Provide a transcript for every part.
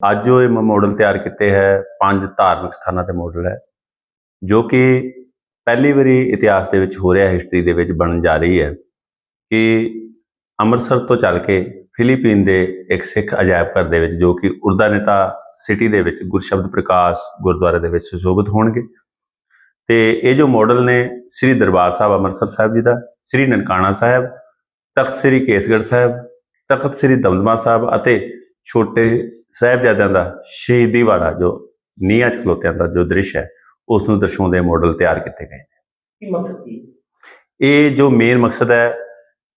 ਅੱਜ ਉਹ ਇਹ ਮਾਡਲ ਤਿਆਰ ਕੀਤੇ ਹੈ, ਪੰਜ ਧਾਰਮਿਕ ਸਥਾਨਾਂ ਤੇ ਮਾਡਲ ਹੈ, ਜੋ ਕਿ ਪਹਿਲੀ ਵਾਰੀ ਇਤਿਹਾਸ ਦੇ ਵਿੱਚ ਹੋ ਰਿਹਾ ਹਿਸਟਰੀ ਦੇ ਵਿੱਚ ਬਣਨ ਜਾ ਰਹੀ ਹੈ ਕਿ ਅੰਮ੍ਰਿਤਸਰ ਤੋਂ ਚੱਲ ਕੇ ਫਿਲੀਪੀਨ ਦੇ ਇੱਕ ਸਿੱਖ ਅਜਾਇਬ ਘਰ ਦੇ ਵਿੱਚ, ਜੋ ਕਿ ਉਰਦਾਨੇਤਾ ਸਿਟੀ ਦੇ ਵਿੱਚ ਗੁਰਸ਼ਬਦ ਪ੍ਰਕਾਸ਼ ਗੁਰਦੁਆਰੇ ਦੇ ਵਿੱਚ ਸੁਸ਼ੋਭਿਤ ਹੋਣਗੇ ਤੇ ਇਹ ਜੋ ਮਾਡਲ ਨੇ ਸ੍ਰੀ ਦਰਬਾਰ ਸਾਹਿਬ, ਅੰਮ੍ਰਿਤਸਰ ਸਾਹਿਬ ਜੀ ਦਾ, ਸ੍ਰੀ ਨਨਕਾਣਾ ਸਾਹਿਬ, ਤਖਤ ਸ੍ਰੀ ਕੇਸਗੜ੍ਹ ਸਾਹਿਬ, ਤਖਤ ਸ੍ਰੀ ਦਮਦਮਾ ਸਾਹਿਬ ਅਤੇ ਛੋਟੇ ਸਾਹਿਬਜ਼ਾਦਿਆਂ ਦਾ ਸ਼ਹੀਦੀ ਵਾੜਾ ਜੋ ਨੀਹਾਂ 'ਚ ਖਲੋਤਿਆਂ ਦਾ ਜੋ ਦ੍ਰਿਸ਼ ਹੈ ਉਸ ਨੂੰ ਦਰਸਾਉਂਦੇ ਮਾਡਲ ਤਿਆਰ ਕੀਤੇ ਗਏ ਨੇ। ਕੀ ਮਕਸਦ ਕੀ ਇਹ ਜੋ ਮੇਨ ਮਕਸਦ ਹੈ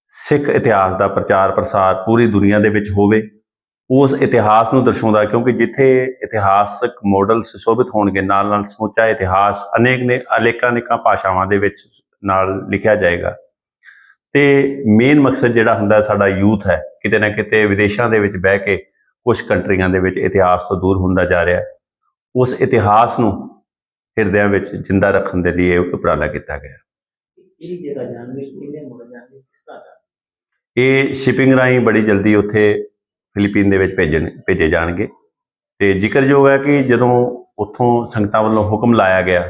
ਸਿੱਖ ਇਤਿਹਾਸ ਦਾ ਪ੍ਰਚਾਰ ਪ੍ਰਸਾਰ ਪੂਰੀ ਦੁਨੀਆ ਦੇ ਵਿੱਚ ਹੋਵੇ ਉਸ ਇਤਿਹਾਸ ਨੂੰ ਦਰਸਾਉਂਦਾ ਕਿਉਂਕਿ ਜਿੱਥੇ ਇਤਿਹਾਸਕ ਮਾਡਲ ਸੁਸ਼ੋਭਿਤ ਹੋਣਗੇ ਨਾਲ ਨਾਲ ਸਮੁੱਚਾ ਇਤਿਹਾਸ ਅਨੇਕ ਨੇ ਅਲੇਕਾਂ ਅਨੇਕਾਂ ਭਾਸ਼ਾਵਾਂ ਦੇ ਵਿੱਚ ਨਾਲ ਲਿਖਿਆ ਜਾਏਗਾ। ਤੇ ਮੇਨ ਮਕਸਦ ਜਿਹੜਾ ਹੁੰਦਾ ਸਾਡਾ ਯੂਥ ਹੈ ਕਿਤੇ ਨਾ ਕਿਤੇ ਵਿਦੇਸ਼ਾਂ ਦੇ ਵਿੱਚ ਬਹਿ ਕੇ ਕੁਝ ਕੰਟਰੀਆਂ ਦੇ ਵਿੱਚ ਇਤਿਹਾਸ ਤੋਂ ਦੂਰ ਹੁੰਦਾ ਜਾ ਰਿਹਾ ਹੈ। ਉਸ ਇਤਿਹਾਸ ਨੂੰ ਹਿਰਦਿਆਂ ਵਿੱਚ ਜਿੰਦਾ ਰੱਖਣ ਦੇ ਲਈ ਇਹ ਉਪਰਾਲਾ ਕੀਤਾ ਗਿਆ। ਇਹ ਸ਼ਿਪਿੰਗ ਰਾਹੀਂ ਬੜੀ ਜਲਦੀ ਉੱਥੇ ਫਿਲੀਪੀਨ ਦੇ ਵਿੱਚ ਭੇਜਣ ਭੇਜੇ ਜਾਣਗੇ। ਤੇ ਜ਼ਿਕਰਯੋਗ ਹੈ ਕਿ ਜਦੋਂ ਉੱਥੋਂ ਸੰਗਤਾਂ ਵੱਲੋਂ ਹੁਕਮ ਲਾਇਆ ਗਿਆ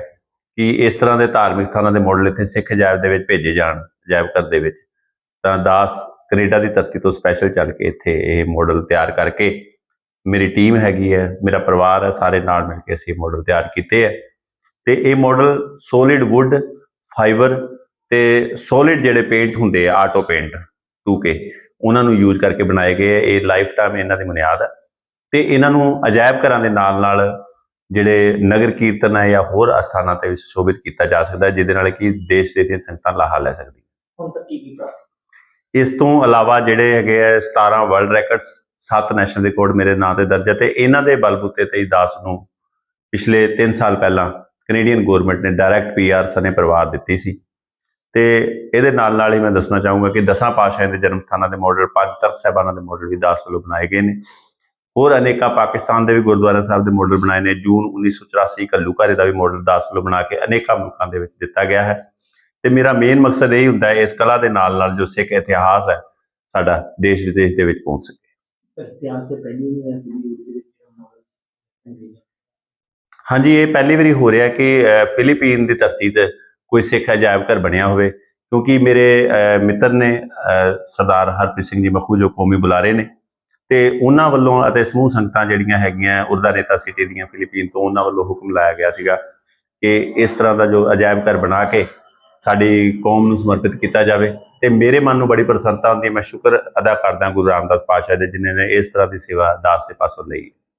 ਕਿ ਇਸ ਤਰ੍ਹਾਂ ਦੇ ਧਾਰਮਿਕ ਸਥਾਨਾਂ ਦੇ ਮਾਡਲ ਇੱਥੇ ਸਿੱਖ ਅਜਾਇਬ ਦੇ ਵਿੱਚ ਭੇਜੇ ਜਾਣ ਅਜਾਇਬ ਘਰ ਦੇ ਵਿੱਚ ਤਾਂ ਦਾਸ ਕੈਨੇਡਾ ਦੀ ਧਰਤੀ ਤੋਂ ਸਪੈਸ਼ਲ ਚੱਲ ਕੇ ਇੱਥੇ ਇਹ ਮਾਡਲ ਤਿਆਰ ਕਰਕੇ ਮੇਰੀ ਟੀਮ ਹੈਗੀ ਹੈ, ਮੇਰਾ ਪਰਿਵਾਰ ਹੈ, ਸਾਰੇ ਨਾਲ ਮਿਲ ਕੇ ਅਸੀਂ ਮਾਡਲ ਤਿਆਰ ਕੀਤੇ ਹੈ। ਤੇ ਇਹ ਮਾਡਲ ਸੋਲਿਡ ਵੁੱਡ ਫਾਈਬਰ ਤੇ ਸੋਲਿਡ ਜਿਹੜੇ ਪੇਂਟ ਹੁੰਦੇ ਆ ਆਟੋ ਪੇਂਟ 2K ਉਹਨਾਂ ਨੂੰ ਯੂਜ਼ ਕਰਕੇ ਬਣਾਏ ਗਏ ਆ। ਇਹ ਲਾਈਫ ਟਾਈਮ ਇਹਨਾਂ ਦੀ ਬੁਨਿਆਦ ਹੈ। ਤੇ ਇਹਨਾਂ ਨੂੰ ਅਜਾਇਬ ਘਰਾਂ ਦੇ ਨਾਲ ਨਾਲ ਜਿਹੜੇ ਨਗਰ ਕੀਰਤਨ ਹੈ ਜਾਂ ਹੋਰ ਅਸਥਾਨਾਂ ਤੇ ਵੀ ਸੁਸ਼ੋਭਿਤ ਕੀਤਾ ਜਾ ਸਕਦਾ ਹੈ, ਜਿਹਦੇ ਨਾਲ ਕਿ ਦੇਸ਼ ਦੇ ਦੀਆਂ ਸੰਗਤਾਂ ਲਾਹਾ ਲੈ ਸਕਦੀ ਹੁਣ ਤੱਕ ਕੀ ਕੀ ਪ੍ਰਾਪਤ ਇਸ ਤੋਂ ਇਲਾਵਾ ਜਿਹੜੇ ਹੈਗੇ ਆ 17 ਵਰਲਡ ਰੈਕੋਰਡਸ 7 ਨੈਸ਼ਨਲ ਰਿਕਾਰਡ ਮੇਰੇ ਨਾਂ ਤੇ ਦਰਜ ਹੈ ਤੇ ਇਹਨਾਂ ਦੇ ਬਲਬੂਤੇ ਤੇ ਹੀ ਦਾਸ ਨੂੰ ਪਿਛਲੇ 3 ਸਾਲ ਪਹਿਲਾਂ ਕੈਨੇਡੀਅਨ ਗਵਰਨਮੈਂਟ ਨੇ ਡਾਇਰੈਕਟ ਪੀਆਰ ਸਨੇ ਪਰਿਵਾਰ ਦਿੱਤੀ ਸੀ। ਤੇ ਇਹਦੇ ਨਾਲ ਨਾਲ ਹੀ ਮੈਂ ਦੱਸਣਾ ਚਾਹੂੰਗਾ ਕਿ ਦਸਾਂ ਪਾਤਸ਼ਾਹਾਂ ਦੇ ਜਨਮ ਸਥਾਨਾਂ ਦੇ ਮਾਡਲ ਪੰਜ ਤਖਤ ਸਾਹਿਬਾਨਾਂ ਦੇ ਮਾਡਲ ਵੀ ਦਾਸ ਵੱਲੋਂ ਬਣਾਏ ਗਏ ਨੇ। ਹੋਰ ਅਨੇਕਾਂ ਪਾਕਿਸਤਾਨ ਦੇ ਵੀ ਗੁਰਦੁਆਰਾ ਸਾਹਿਬ ਦੇ ਮਾਡਲ ਬਣਾਏ ਨੇ। ਜੂਨ 1984 ਘੱਲੂਘਾਰੇ ਦਾ ਵੀ ਮਾਡਲ ਦਾਸ ਵੱਲੋਂ ਬਣਾ ਕੇ ਅਨੇਕਾਂ ਮੁਲਕਾਂ ਦੇ ਵਿੱਚ ਦਿੱਤਾ ਗਿਆ ਹੈ। ਤੇ ਮੇਰਾ ਮੇਨ ਮਕਸਦ ਇਹ ਹੁੰਦਾ ਹੈ ਇਸ ਕਲਾ ਦੇ ਨਾਲ ਨਾਲ ਜੋ ਸਿੱਖ ਇਤਿਹਾਸ ਹੈ ਸਾਡਾ ਦੇਸ਼ ਵਿਦੇਸ਼ ਦੇ ਵਿੱਚ ਪਹੁੰਚ ਸਕੇ। ਇਤਿਹਾਸ ਪਹਿਲੀ ਦੇ ਵਿੱਚ ਮਾਡਲ ਹਾਂਜੀ ਇਹ ਪਹਿਲੀ ਵਾਰੀ ਹੋ ਰਿਹਾ ਕਿ ਫਿਲੀਪੀਨ ਦੀ ਧਰਤੀ ਤੇ ਕੋਈ ਸਿੱਖ ਅਜਾਇਬ ਘਰ ਬਣਿਆ ਹੋਵੇ ਕਿਉਂਕਿ ਮੇਰੇ ਮਿੱਤਰ ਨੇ ਸਰਦਾਰ ਹਰਪ੍ਰੀਤ ਸਿੰਘ ਜੀ ਮਖੂ ਜੋ ਕੌਮੀ ਬੁਲਾਰੇ ਨੇ ਤੇ ਉਹਨਾਂ ਵੱਲੋਂ ਅਤੇ ਸਮੂਹ ਸੰਗਤਾਂ ਜਿਹੜੀਆਂ ਹੈਗੀਆਂ ਉਰਦਾ ਨੇਤਾ ਸਿਟੀ ਦੀਆਂ ਫਿਲੀਪੀਨ ਤੋਂ ਉਹਨਾਂ ਵੱਲੋਂ ਹੁਕਮ ਲਾਇਆ ਗਿਆ ਸੀਗਾ ਕਿ ਇਸ ਤਰ੍ਹਾਂ ਦਾ ਜੋ ਅਜਾਇਬ ਘਰ ਬਣਾ ਕੇ ਸਾਡੀ ਕੌਮ ਨੂੰ ਸਮਰਪਿਤ ਕੀਤਾ ਜਾਵੇ ਤੇ ਮੇਰੇ ਮਨ ਨੂੰ ਬੜੀ ਪ੍ਰਸੰਨਤਾ ਹੁੰਦੀ ਹੈ। ਮੈਂ ਸ਼ੁਕਰ ਅਦਾ ਕਰਦਾ ਗੁਰੂ ਰਾਮਦਾਸ ਪਾਤਸ਼ਾਹ ਦੇ ਜਿਨ੍ਹਾਂ ਨੇ ਇਸ ਤਰ੍ਹਾਂ ਦੀ ਸੇਵਾ ਦਾਸ ਦੇ ਪਾਸੋਂ ਲਈ।